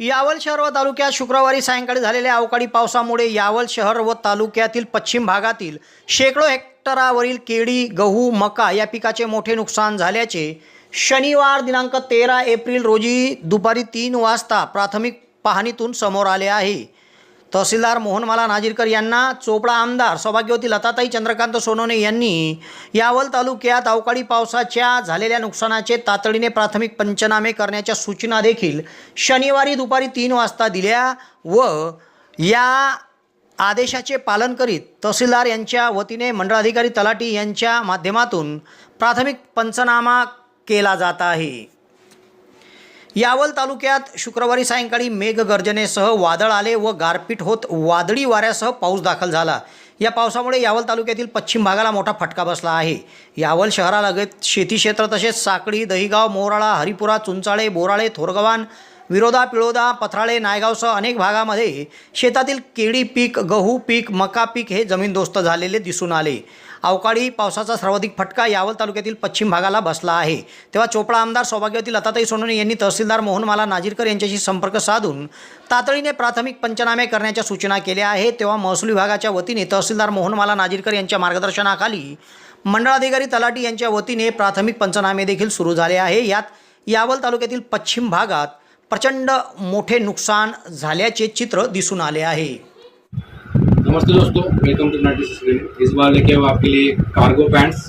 यावल शहर व तालुक्यात शुक्रवारी सायंकाळी झालेल्या अवकाळी पावसामुळे यावल शहर व तालुक्यातील पश्चिम भागातील शेकडो हेक्टरावरील केळी गहू मका या पिकाचे मोठे नुकसान झाल्याचे शनिवार दिनांक तेरा एप्रिल रोजी दुपारी तीन वाजता प्राथमिक पाहणीतून समोर आले आहे. तहसीलदार मोहनमाला नाजीरकर यांना चोपडा आमदार सौभाग्यवती लताताई चंद्रकांत सोनवणे यांनी यावल तालुक्यात अवकाळी पावसाच्या झालेल्या नुकसानाचे तातडीने प्राथमिक पंचनामे करण्याच्या सूचना देखील शनिवारी दुपारी तीन वाजता दिल्या व या आदेशाचे पालन करीत तहसीलदार यांच्या वतीने मंडळाधिकारी तलाटी यांच्या माध्यमातून प्राथमिक पंचनामा केला जात आहे. यावल तालुक्यात शुक्रवारी सायंकाळी मेघगर्जनेसह वादळ आले व गारपीट होत वादळी वाऱ्यासह पाऊस दाखल झाला. या पावसामुळे यावल तालुक्यातील पश्चिम भागाला मोठा फटका बसला आहे. यावल शहरालगत शेती क्षेत्र तसेच साकळी दहिगाव मोराळा हरिपुरा चुंचाळे बोराळे थोरगवान विरोधा पिळोदा पथराळे नायगावसह अनेक भागामध्ये शेतातील केळी पीक गहू पीक मका पीक हे जमीनदोस्त झालेले दिसून आले. अवकाळी पावसाचा सर्वाधिक फटका यावल तालुक्यातील पश्चिम भागाला बसला आहे. तेव्हा चोपडा आमदार सौभाग्यवती लताताई सोनवणे यांनी तहसीलदार मोहनमाला नाजीरकर यांच्याशी संपर्क साधून तातडीने प्राथमिक पंचनामे करण्याच्या सूचना केल्या आहेत. तेव्हा महसूल विभागाच्या वतीने तहसीलदार मोहनमाला नाजीरकर यांच्या मार्गदर्शनाखाली मंडळाधिकारी तलाटी यांच्या वतीने प्राथमिक पंचनामे देखील सुरू झाले आहे. यात यावल तालुक्यातील पश्चिम भागात प्रचंड मोठे नुकसान झाल्याचे चित्र दिसून आले आहे. नमस्ते दोस्तों वेलकम टू नाइटी स्क्रीन इस बार लेके हुआ आपके लिए कार्गो पैंट्स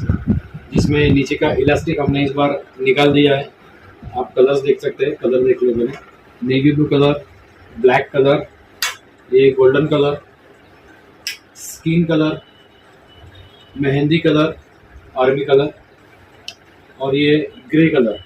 जिसमें नीचे का इलास्टिक हमने इस बार निकाल दिया है। आप कलर्स देख सकते हैं कलर देख लो मैंने। Navy blue colour black colour ये golden colour skin colour mehndi colour army colour और ये ग्रे कलर